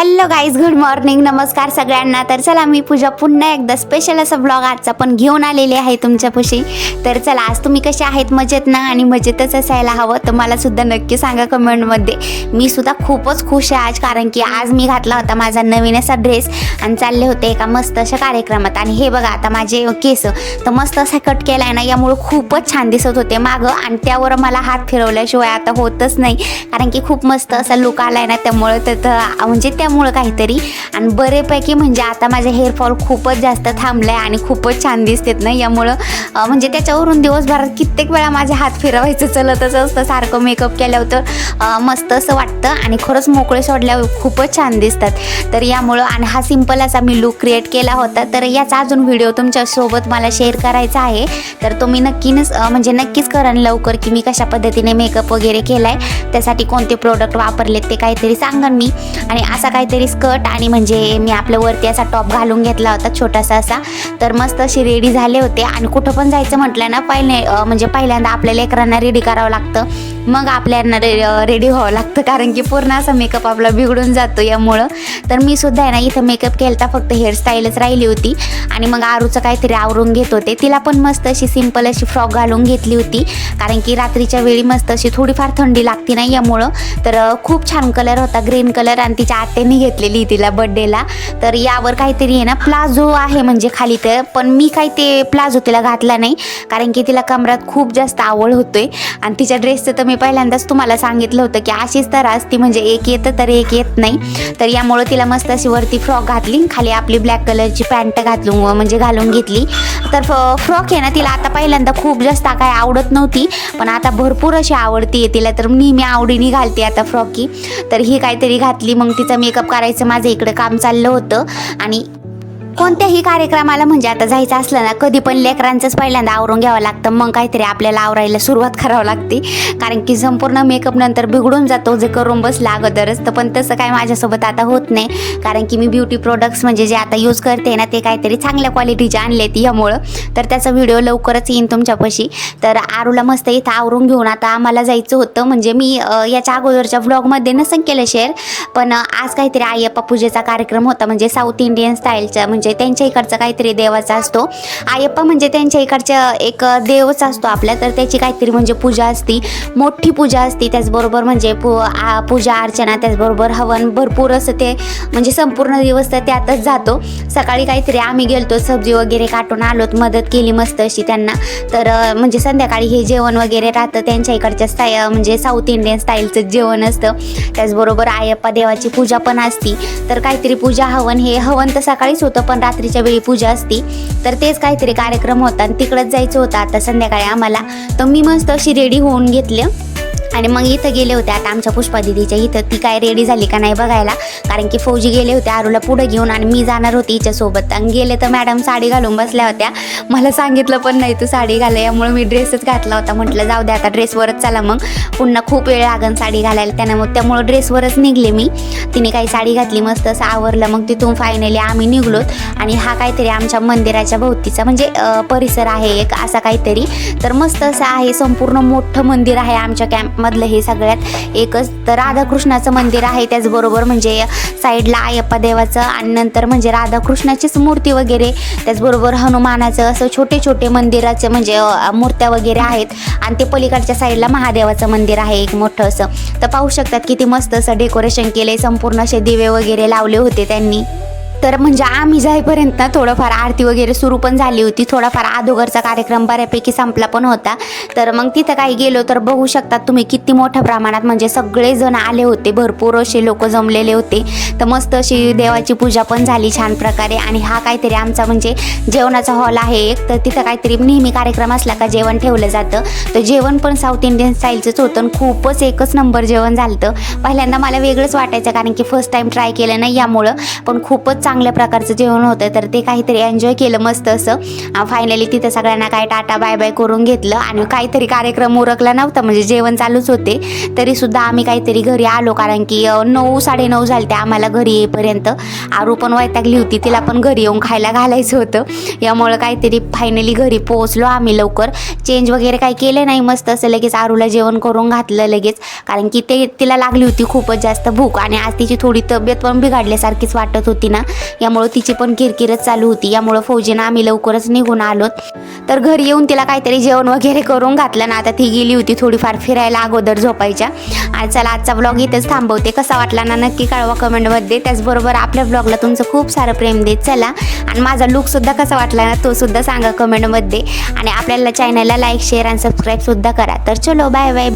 Hello guys good morning नमस्कार सगळ्यांना. तर चला मी पूजा पुन्हा एकदा स्पेशल असा ब्लॉग आजचा पण घेऊन आलेले आहे तुमच्यापाशी. तर चला आज तुम्ही कसे आहेत? मजेत ना? आणि मजेतच असायला हवं? तर मला सुद्धा नक्की सांगा कमेंटमध्ये मी सुद्धा खूपच खुश आहे आज कारण की आज मी घातला होता माझा नवीन असा ड्रेस आणि चालले होते एका मस्त अशा कार्यक्रमात. आणि हे बघा आता माझे केस तर मस्त असा कट केला आहे ना यामुळे खूपच छान दिसत होते मागं. आणि त्यावर मला हात फिरवल्याशिवाय आता होतच नाही कारण की खूप मस्त असा लुक आहे ना त्यामुळं तर तर म्हणजे त्यामुळं काहीतरी. आणि बरेपैकी म्हणजे आता माझा हेअरफॉल खूपच जास्त थांबलाय आणि खूपच छान दिसतेत ना यामुळं म्हणजे त्याच्यावरून दिवसभरात कित्येक वेळा माझे हात फिरवायचं चलतच असतं सारखं मेकअप केल्यावर तर मस्त असं वाटतं आणि खरंच मोकळे सोडल्यावर खूपच छान दिसतात. तर यामुळं आणि हा सिंपल असा मी लुक क्रिएट केला होता तर याचा अजून व्हिडिओ तुमच्यासोबत मला शेअर करायचा आहे. तर तुम्ही नक्कीच म्हणजे नक्कीच करण लवकर की मी कशा पद्धतीने मेकअप वगैरे केला आहे त्यासाठी कोणते प्रोडक्ट वापरलेत ते काहीतरी सांगन मी. आणि असा काही काहीतरी स्कर्ट आणि म्हणजे मी आपलं वरती असा टॉप घालून घेतला होता छोटासा असा. तर मस्त अशी रेडी झाले होते. आणि कुठं पण जायचं म्हटलं ना पहिले म्हणजे पहिल्यांदा आपल्या लेकरांना रेडी करावं लागतं. मग आपल्याला रेडी व्हावं लागतं. कारण की पूर्ण असा मेकअप आपला बिघडून जातो यामुळं. तर मी सुद्धा आहे ना इथं मेकअप केलता फक्त हेअरस्टाईलच राहिली होती. आणि मग आरूचं काहीतरी आवरून घेत होते. तिला पण मस्त अशी सिंपल अशी फ्रॉक घालून घेतली होती. कारण की रात्रीच्या वेळी मस्त अशी थोडीफार थंडी लागते ना यामुळं. तर खूप छान कलर होता ग्रीन कलर आणि तिच्या आत्याने मी घेतलेली तिला बड्डेला तर यावर काहीतरी आहे ना प्लाझो आहे म्हणजे खाली तर. पण मी काही ते प्लाझो तिला घातला नाही. कारण की तिला कमरात खूप जास्त आवड होते आणि तिच्या ड्रेसचं तर मी पहिल्यांदाच तुम्हाला सांगितलं होतं की अशीच तर असती. म्हणजे एक येतं तर एक येत नाही. तर यामुळं तिला मस्त अशी वरती फ्रॉक घातली. खाली आपली ब्लॅक कलरची पॅन्ट घातलून म्हणजे घालून घेतली. तर फ्रॉक आहे ना तिला आता पहिल्यांदा खूप जास्त काय आवडत नव्हती. पण आता भरपूर अशी आवडती आहे तिला. तर नेहमी आवडीने घालते आता फ्रॉकी तर ही काहीतरी घातली. मग तिचं मेकअप करायचं माझं इकडे काम चाललं होतं. आणि कोणत्याही कार्यक्रमाला म्हणजे आता जायचं असलं ना कधी पण लेकरांचंच पहिल्यांदा आवरून घ्यावं लागतं मग काहीतरी आपल्याला आवरायला सुरुवात करावं लागते. कारण की संपूर्ण मेकअप नंतर बिघडून जातो जे करून बसला अगोदरच. तर पण तसं काय माझ्यासोबत आता होत नाही. कारण की मी ब्युटी प्रोडक्ट्स म्हणजे जे आता यूज करते ना ते काहीतरी चांगल्या क्वालिटीचे आणले आहेत यामुळं. तर त्याचा व्हिडिओ लवकरच येईन तुमच्यापाशी. तर आरूला मस्त इथं आवरून घेऊन आता आम्हाला जायचं होतं. म्हणजे मी याच्या अगोदरच्या व्लॉगमध्ये नसन केलं शेअर पण आज काहीतरी आयप्पा पूजेचा कार्यक्रम होता. म्हणजे साऊथ इंडियन स्टाईलचा म्हणजे म्हणजे त्यांच्या इकडचा काहीतरी देवाचा असतो. आयप्पा म्हणजे त्यांच्या इकडच्या एक देवच असतो आपल्या तर त्याची काहीतरी म्हणजे पूजा असती. मोठी पूजा असती. त्याचबरोबर म्हणजे पू आ- पूजा अर्चना त्याचबरोबर हवन भरपूर असं ते म्हणजे संपूर्ण दिवस तर त्यातच जातो. सकाळी काहीतरी आम्ही गेलतो सब्जी वगैरे काटून आलोत मदत केली मस्त अशी त्यांना. तर म्हणजे संध्याकाळी हे जेवण वगैरे राहतं. त्यांच्या इकडच्या स्टाय म्हणजे साऊथ इंडियन स्टाईलचं जेवण असतं. त्याचबरोबर आयप्पा देवाची पूजा पण असती. तर काहीतरी पूजा हवन हे हवन तर सकाळीच होतं पण रात्रीच्या वेळी पूजा असती तर तेच काहीतरी कार्यक्रम होता आणि तिकडंच जायचं होतं. आता संध्याकाळी आम्हाला. तर मी मस्त अशी रेडी होऊन घेतलं. आणि मग इथं गेले होते आता आमच्या पुष्पा दिदीच्या इथं. ती काय रेडी झाली का नाही बघायला. कारण की फौजी गेले होते आरूला पुढे घेऊन आणि मी जाणार होती हिच्यासोबत आणि गेले तर मॅडम साडी घालून बसल्या होत्या. मला सांगितलं पण नाही तू साडी घाल यामुळे मी ड्रेसच घातला होता. म्हटलं जाऊ दे आता ड्रेसवरच चला मग. पुन्हा खूप वेळ लागन साडी घालायला त्यानं मग त्यामुळं ड्रेसवरच निघले मी. तिने काही साडी घातली मस्त असं आवरलं. मग तिथून फायनली आम्ही निघलोत. आणि हा काहीतरी आमच्या मंदिराच्या भोवतीचा म्हणजे परिसर आहे एक असा काहीतरी. तर मस्त असं आहे संपूर्ण मोठं मंदिर आहे आमच्या कॅम्प मधलं हे सगळ्यात एकच तर राधाकृष्णाचं मंदिर आहे त्याचबरोबर म्हणजे साईडला आयप्पा देवाचं आणि नंतर म्हणजे राधाकृष्णाचीच मूर्ती वगैरे त्याचबरोबर हनुमानाचं असं छोटे छोटे मंदिराचे म्हणजे मूर्त्या वगैरे आहेत आणि ते पलीकडच्या साईडला महादेवाचं मंदिर आहे एक मोठं असं. तर पाहू शकतात किती मस्त असं डेकोरेशन केलं आहे संपूर्ण असे दिवे वगैरे लावले होते त्यांनी. तर म्हणजे आम्ही जाईपर्यंत थोडंफार आरती वगैरे सुरू पण झाली होती. थोडाफार अधोगरचा कार्यक्रम बऱ्यापैकी संपला पण होता. तर मग तिथं काही गेलो तर बघू शकतात तुम्ही किती मोठ्या प्रमाणात म्हणजे सगळेजण आले होते. भरपूर असे लोक जमलेले होते. तर मस्त अशी देवाची पूजा पण झाली छान प्रकारे. आणि हा काहीतरी आमचा म्हणजे जेवणाचा हॉल आहे एक. तर तिथं काहीतरी नेहमी कार्यक्रम असला का जेवण ठेवलं जातं. तर जेवण पण साऊथ इंडियन स्टाईलचंच होतं. आणि खूपच एकच नंबर जेवण झालं पहिल्यांदा मला वेगळंच वाटायचं कारण की फर्स्ट टाईम ट्राय केलं नाही यामुळं. पण खूपच चांगल्या प्रकारचं जेवण होतं तर ते काहीतरी एन्जॉय केलं मस्त असं. फायनली तिथं सगळ्यांना काय टाटा बाय बाय करून घेतलं. आणि काहीतरी कार्यक्रम उरकला नव्हता म्हणजे जेवण चालूच होते. तरी सुद्धा आम्ही काहीतरी घरी आलो कारण की नऊ साडेनऊ झाले ते आम्हाला घरी येईपर्यंत. आरू पण वैतागली होती तिला पण घरी येऊन खायला घालायचं होतं. यामुळं काहीतरी फायनली घरी पोहोचलो आम्ही लवकर. चेंज वगैरे काही केलं नाही मस्त असं लगेच आरूला जेवण करून घातलं लगेच. कारण की ते तिला लागली होती खूपच जास्त भूक. आणि आज तिची थोडी तब्येत पण बिघडल्यासारखीच वाटत होती ना. यामुळं तिची पण किरकिरच चालू होती. यामुळं फौजीनं आम्ही लवकरच निघून आलोत. तर घरी येऊन तिला काहीतरी जेवण वगैरे करून घातलं ना आता ती गेली होती थोडीफार फिरायला अगोदर झोपायच्या. आज चला आजचा ब्लॉग इथेच थांबवते. कसा वाटला ना नक्की कळवा कमेंटमध्ये त्याचबरोबर आपल्या ब्लॉगला तुमचं खूप सारं प्रेम देत चला. आणि माझा लुकसुद्धा कसा वाटला ना तोसुद्धा सांगा कमेंटमध्ये आणि आपल्याला चॅनलला लाईक शेअर आणि सबस्क्राईबसुद्धा करा. तर चलो बाय बाय